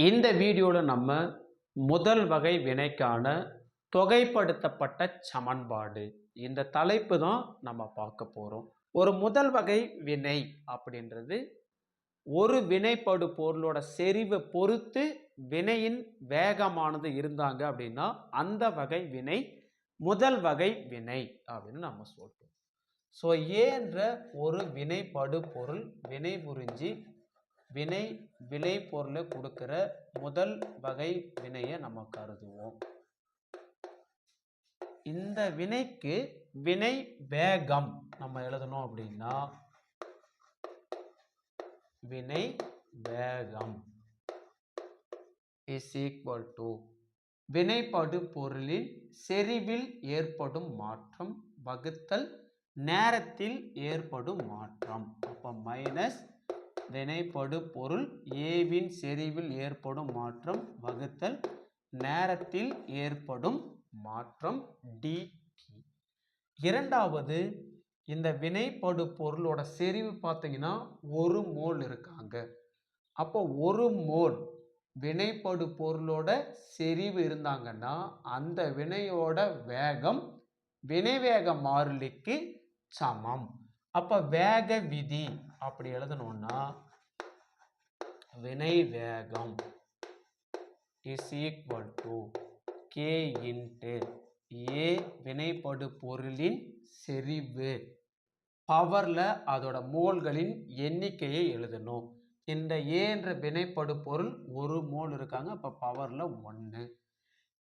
இந்த வீடியோவில் நம்ம முதல் வகை வினைக்கான தொகைப்படுத்தப்பட்ட சமன்பாடு. இந்த தலைப்பு தான் நம்ம பார்க்க போகிறோம் ஒரு முதல் வகை வினை அப்படின்றது ஒரு வினைப்படு பொருளோட செறிவை பொறுத்து வினையின் வேகமானது இருந்தாங்க அப்படின்னா அந்த வகை வினை முதல் வகை வினை அப்படின்னு நம்ம சொல்கிறோம் ஸோ ஏன்ற ஒரு வினைப்படு பொருள் வினை புரிஞ்சு வினை விளை பொருளை கொடுக்கிற முதல் வகை வினையை நம்ம கருதுவோம். இந்த வினைக்கு வினை வேகம் நம்ம எழுதணும் அப்படின்னா வினை வேகம் இஸ் ஈக்குவல் டு வினைப்படு பொருளின் செறிவில் ஏற்படும் மாற்றம் வகுத்தல் நேரத்தில் ஏற்படும் மாற்றம். அப்போ மைனஸ் வினைப்படு பொருள் ஏவின் செறிவில் ஏற்படும் மாற்றம் வகுத்தல் நேரத்தில் ஏற்படும் மாற்றம் டிடி இரண்டாவது இந்த வினைப்படு பொருளோட செறிவு பார்த்தீங்கன்னா ஒரு மோல் இருக்காங்க. அப்போ ஒரு மோல் வினைப்படு பொருளோட செறிவு இருந்தாங்கன்னா அந்த வினையோட வேகம் வினைவேக மாறிலிக்கு சமம். அப்ப வேக விதி அப்படி எழுதணும்னா வினை வேகம் is equal to K into A வினைப்படு பொருளின் செறிவு. பவரில் அதோட மோல்களின் எண்ணிக்கையை எழுதணும். இந்த ஏன்ற வினைப்படு பொருள் ஒரு மோல் இருக்காங்க அப்போ பவரில் ஒன்று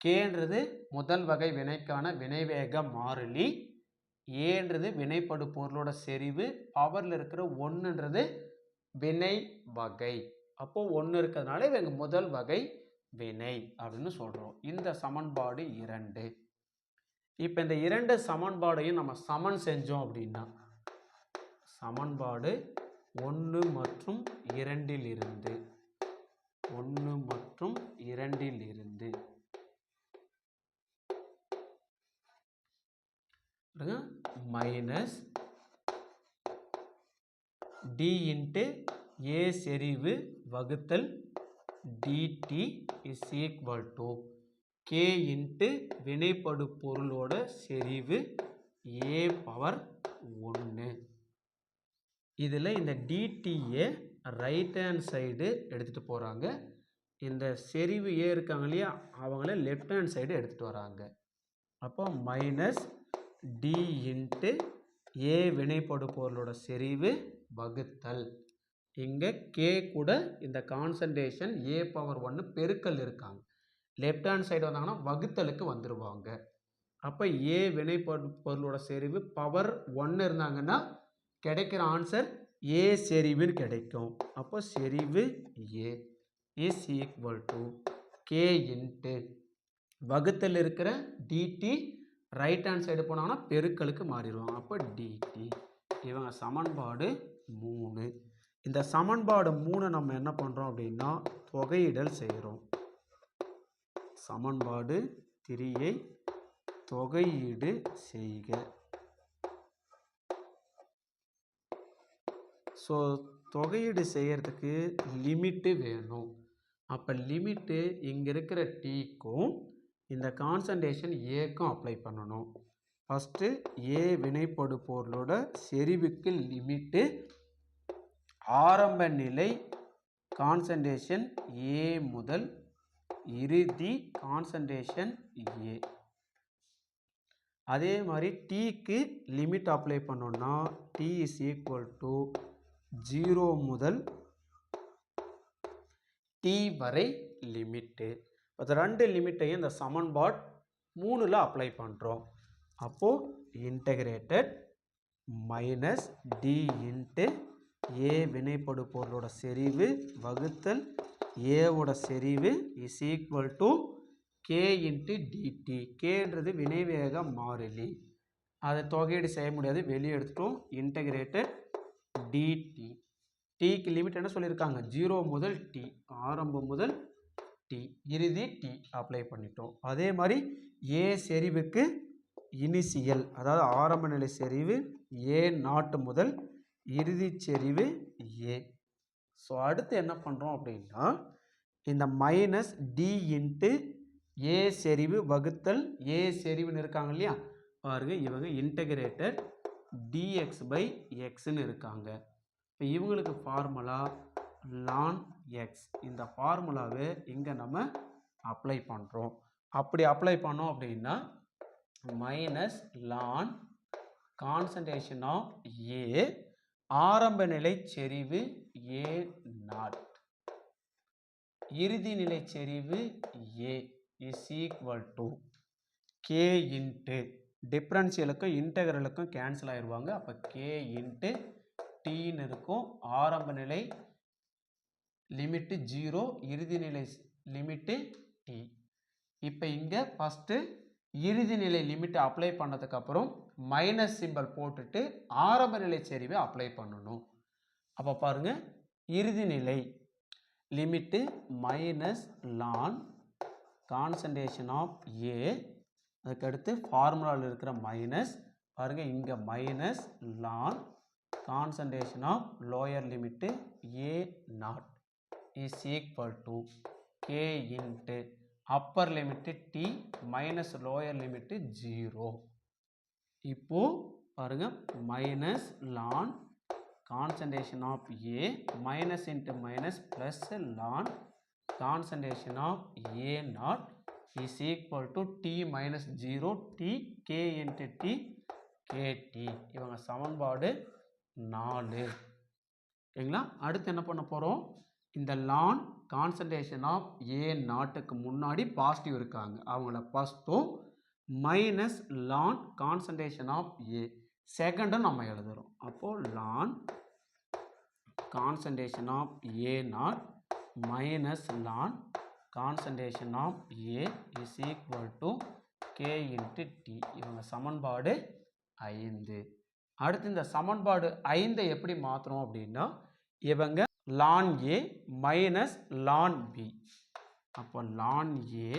கேன்றது முதல் வகை வினைக்கான வினைவேக மாறிலி. ஏன்றது வினைப்படு பொருளோட செறிவு பவரில் இருக்கிற ஒன்றுன்றது வினை வகை. அப்போ ஒன்று இருக்கிறதுனால இவங்க முதல் வகை வினை அப்படின்னு சொல்கிறோம் இந்த சமன்பாடு இரண்டு. இப்போ இந்த இரண்டு சமன்பாடையும் நம்ம சமன் செஞ்சோம் அப்படின்னா சமன்பாடு ஒன்று மற்றும் இரண்டில் இருந்து ஒன்று மற்றும் இரண்டில் பாருங்க மைனஸ் டி இன்ட்டு ஏ செறிவு வகுத்தல் dt is equal to K into வினைப்படு பொருளோட செறிவு ஏ பவர் ஒன்று இதில் இந்த டிடியை ரைட் ஹேண்ட் சைடு எடுத்துகிட்டு போகிறாங்க இந்த செறிவு ஏ இருக்காங்க இல்லையா? அவங்கள லெஃப்ட் ஹேண்ட் சைடு எடுத்துகிட்டு வராங்க. அப்போ மைனஸ் டி இன்ட்டு ஏ வினைப்படு பொருளோட செறிவு வகுத்தல். இங்கே கே கூட இந்த கான்சன்ட்ரேஷன் ஏ பவர் ஒன்று பெருக்கல் இருக்காங்க. லெஃப்ட் ஹேண்ட் சைடு வந்தாங்கன்னா வகுத்தலுக்கு வந்துடுவாங்க அப்போ ஏ வினைப்படு பொருளோட செறிவு பவர் ஒன்று இருந்தாங்கன்னா கிடைக்கிற ஆன்சர் ஏ செறிவுன்னு கிடைக்கும். அப்போ செறிவு A is equal to K into. வகுத்தல் இருக்கிற டிடி ரைட் ஹேண்ட் சைடு போனாங்கன்னா பெருக்கலுக்கு மாறிடுவாங்க அப்போ டிடி இவங்க சமன்பாடு மூணு. இந்த சமன்பாடு மூணு நம்ம என்ன பண்ணுறோம் அப்படின்னா தொகையிடல் செய்கிறோம் சமன்பாடு திரியை தொகையீடு செய்க. ஸோ தொகையீடு செய்கிறதுக்கு லிமிட்டு வேணும். அப்போ லிமிட்டு இங்கே இருக்கிற டீக்கும் இந்த கான்சன்ட்ரேஷன் ஏக்கும் அப்ளை பண்ணணும். ஃபஸ்ட்டு ஏ வினைப்படு பொருளோட செறிவுக்கு லிமிட்டு ஆரம்ப நிலை கான்சன்ட்ரேஷன் ஏ முதல் இறுதி கான்சன்ட்ரேஷன் ஏ அதே மாதிரி டீக்கு லிமிட் அப்ளை பண்ணோம்னா T is equal to zero முதல் டி வரை லிமிட்டு அது ரெண்டு லிமிட்டையும் இந்த சமன்பாட் மூணில் அப்ளை பண்ணுறோம் அப்போது integrated minus D into A வினைப்படு பொருளோட செறிவு வகுத்தல் ஏவோட செறிவு is equal to K into dt கேன்றது வினைவேக மாறிலி. அதை தொகையீடு செய்ய முடியாது. வெளியே எடுத்துட்டோம். இன்டகிரேட்டட் டிடி டிக்கு லிமிட் என்ன சொல்லியிருக்காங்க? ஜீரோ முதல் டி ஆரம்பம் முதல் டி இறுதி டி அப்ளை பண்ணிட்டோம். அதே மாதிரி ஏ செறிவுக்கு இனிசியல் அதாவது ஆரம்ப நிலை செறிவு ஏ நாட்டு முதல் இறுதி செறிவு ஏ ஸோ அடுத்து என்ன பண்ணுறோம் அப்படின்னா இந்த மைனஸ் டி இன்ட்டு ஏ செறிவு வகுத்தல் ஏ செறிவுன்னு இருக்காங்க இல்லையா? பாருங்க இவங்க இன்டகிரேட்டர் டிஎக்ஸ் பை எக்ஸ்ன்னு இருக்காங்க. இப்போ இவங்களுக்கு ஃபார்முலா லான் எக்ஸ் இந்த ஃபார்முலாவை இங்கே நம்ம அப்ளை பண்ணுறோம் அப்படி அப்ளை பண்ணோம் அப்படின்னா minus ln concentration of A ஆரம்ப நிலை செறிவு ஏ நாட் இறுதி நிலை செறிவு A is equal to K into டிஃப்ரென்ஷியலுக்கும் இன்டகரலுக்கும் கேன்சல் ஆயிடுவாங்க அப்போ கே இன்ட்டு டீன்னு இருக்கும். ஆரம்ப நிலை லிமிட்டு ஜீரோ இறுதி நிலை லிமிட்டு டி இப்போ இங்கே ஃபஸ்ட்டு இறுதி நிலை லிமிட்டை அப்ளை பண்ணதுக்கப்புறம் மைனஸ் சிம்பிள் போட்டுட்டு ஆரம்ப நிலை செறிவை அப்ளை பண்ணணும். அப்போ பாருங்கள் இறுதி நிலை limit minus ln concentration of A அதுக்கடுத்து ஃபார்முலாவில் இருக்கிற மைனஸ் பாருங்கள் இங்கே minus ln concentration of lower limit A naught is equal to K into upper limit T minus lower limit zero இப்போது பாருங்கள் minus ln concentration of A minus into minus plus ln concentration of A naught is equal to T minus zero T K into T KT இவங்க சமன்பாடு நாலு. ஓகேங்களா? அடுத்து என்ன பண்ண போகிறோம் இந்த லான் கான்சன்ட்ரேஷன் ஆஃப் ஏ நாட்டுக்கு முன்னாடி பாசிட்டிவ் இருக்காங்க. அவங்கள ஃபஸ்ட்டும் minus ln concentration of A செகண்டும் நம்ம எழுதுகிறோம் அப்போது ln concentration of A naught minus ln concentration of A is equal to K into T இவங்க சமன்பாடு ஐந்து. அடுத்து இந்த சமன்பாடு ஐந்தை எப்படி மாற்றுறோம் அப்படின்னா இவங்க ln A minus ln B. அப்போ ln A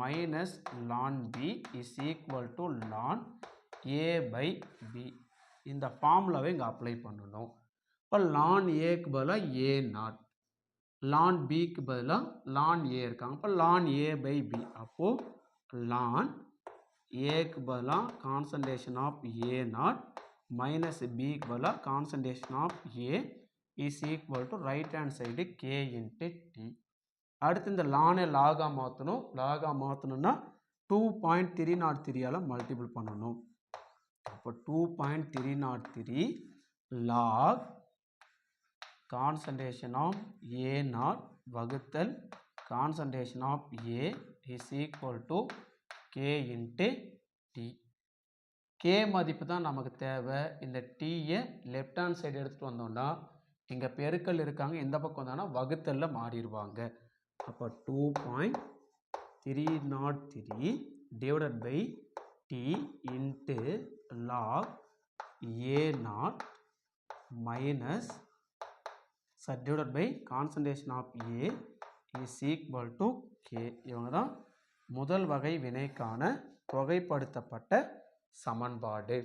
minus ln B is equal to ln A by B. இந்த ஃபார்முலாவை இங்கே அப்ளை பண்ணணும். இப்போ லான் ஏக்கு பதிலாக ஏ நாட். லான் பிக்கு பதிலாக லான் ஏ இருக்காங்க. இப்போ லான் ஏ பை பி. அப்போது லான் ஏக்கு பதிலாக concentration of A naught minus பிக்கு பதிலாக concentration of A is equal to right hand side K into T அடுத்து இந்த லானை லாகாக மாற்றணும் லாகாக மாற்றணும்னா டூ பாயிண்ட் த்ரீ நாட் த்ரீயால் மல்டிபிள் பண்ணணும். அப்போ two point three naught three log concentration of A naught வகுத்தல் concentration of A is equal to K into T K மதிப்பு தான் நமக்கு தேவை. இந்த டீயை லெஃப்ட் ஹேண்ட் சைடு எடுத்துகிட்டு வந்தோம்னா இங்கே பெருக்கல் இருக்காங்க எந்த பக்கம் வந்தாங்கன்னா வகுத்தலில் மாறிடுவாங்க. அப்போ two point three naught three divided by T into log A naught minus sir divided by concentration of A is equal to K இவங்க தான் முதல் வகை வினைக்கான தொகைப்படுத்தப்பட்ட சமன்பாடு.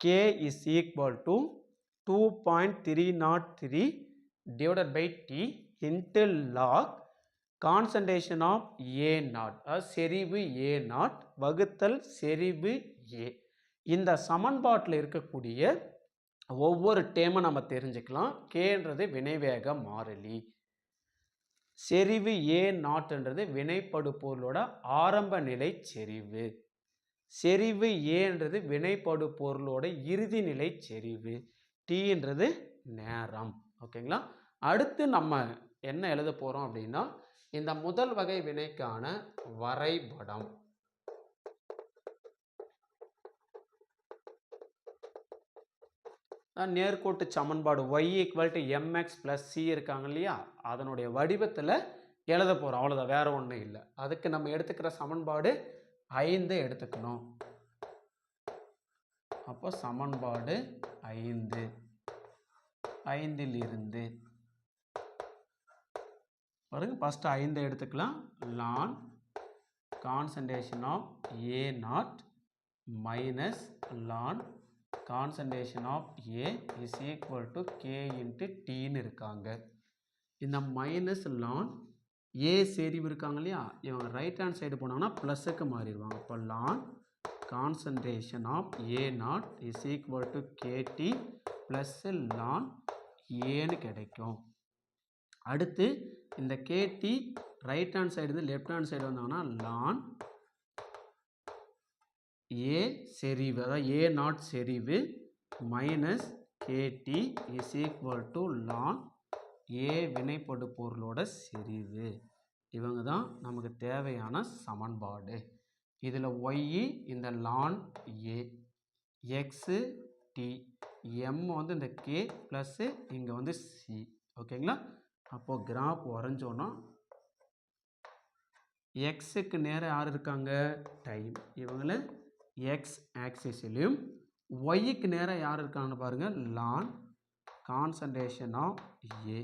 K is equal to two point three naught three divided by T into log concentration of A naught அதாவது செறிவு A naught வகுத்தல் செறிவு ஏ இந்த சமன்பாட்டில் இருக்கக்கூடிய ஒவ்வொரு டேமும் நம்ம தெரிஞ்சுக்கலாம். கேன்றது வினைவேக மாறிலி. செறிவு ஏ நாட்டுன்றது வினைப்படு பொருளோட ஆரம்ப நிலை செறிவு. செறிவு ஏன்றது வினைப்படு பொருளோட இறுதி நிலை செறிவு. டீன்றது நேரம். ஓகேங்களா? அடுத்து நம்ம என்ன எழுத போகிறோம் அப்படின்னா இந்த முதல் வகை வினைக்கான வரைபடம். நேர்கோட்டு சமன்பாடு Y equal to M X plus C இருக்காங்க இல்லையா? அதனுடைய வடிவத்தில் எழுத போகிறோம் அவ்வளோதான் வேறு ஒன்றும் இல்லை. அதுக்கு நம்ம எடுத்துக்கிற சமன்பாடு ஐந்து எடுத்துக்கணும். அப்போ சமன்பாடு ஐந்து. ஐந்தில் இருந்து பாருங்க ஃபஸ்ட்டு ஐந்து எடுத்துக்கலாம். Ln concentration of A naught minus ln concentration of A is equal to K into டீன்னு இருக்காங்க. இந்த மைனஸ் லான் ஏ செறிவு இருக்காங்க இல்லையா? இவங்க ரைட் ஹேண்ட் சைடு போனாங்கன்னா ப்ளஸ்ஸுக்கு மாறிடுவாங்க அப்போ ln concentration of A naught is equal to K T plus ln ஏன்னு கிடைக்கும். அடுத்து இந்த K T right hand side இருந்து லெஃப்ட் ஹேண்ட் சைடு வந்தாங்கன்னா லான் ஏ செறிவு அதாவது ஏ நாட் செறிவு minus K T is equal to ln A வினைப்படு பொருளோட செறிவு. இவங்க தான் நமக்கு தேவையான சமன்பாடு. இதில் ஒய்இ இந்த ln A X T M வந்து இந்த கே ப்ளஸ்ஸு இங்கே வந்து சி ஓகேங்களா அப்போது கிராஃப் வரைஞ்சோன்னா எக்ஸுக்கு நேராக யார் இருக்காங்க? டைம் இவங்கள எக்ஸ் ஆக்சிஸ்லையும் ஒய்க்கு நேராக யார் இருக்காங்கன்னு பாருங்கள் லான் கான்சன்ட்ரேஷன் ஆஃப் ஏ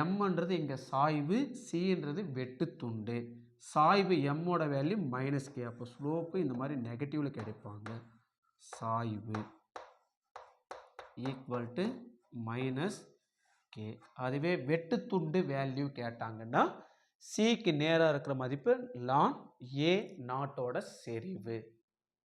எம்ன்றது இங்கே சாய்வு சின்றது வெட்டு துண்டு சாய்வு எம்மோட வேல்யூ மைனஸ் கே அப்போ ஸ்லோப்பு இந்த மாதிரி நெகட்டிவில் கிடைப்பாங்க. சாய்வு ஈக்குவல் டு மைனஸ் கே அதுவே வெட்டு துண்டு வேல்யூ கேட்டாங்கன்னா சிக்கு நேராக இருக்கிற மதிப்பு லான் ஏ நாட்டோட செறிவு.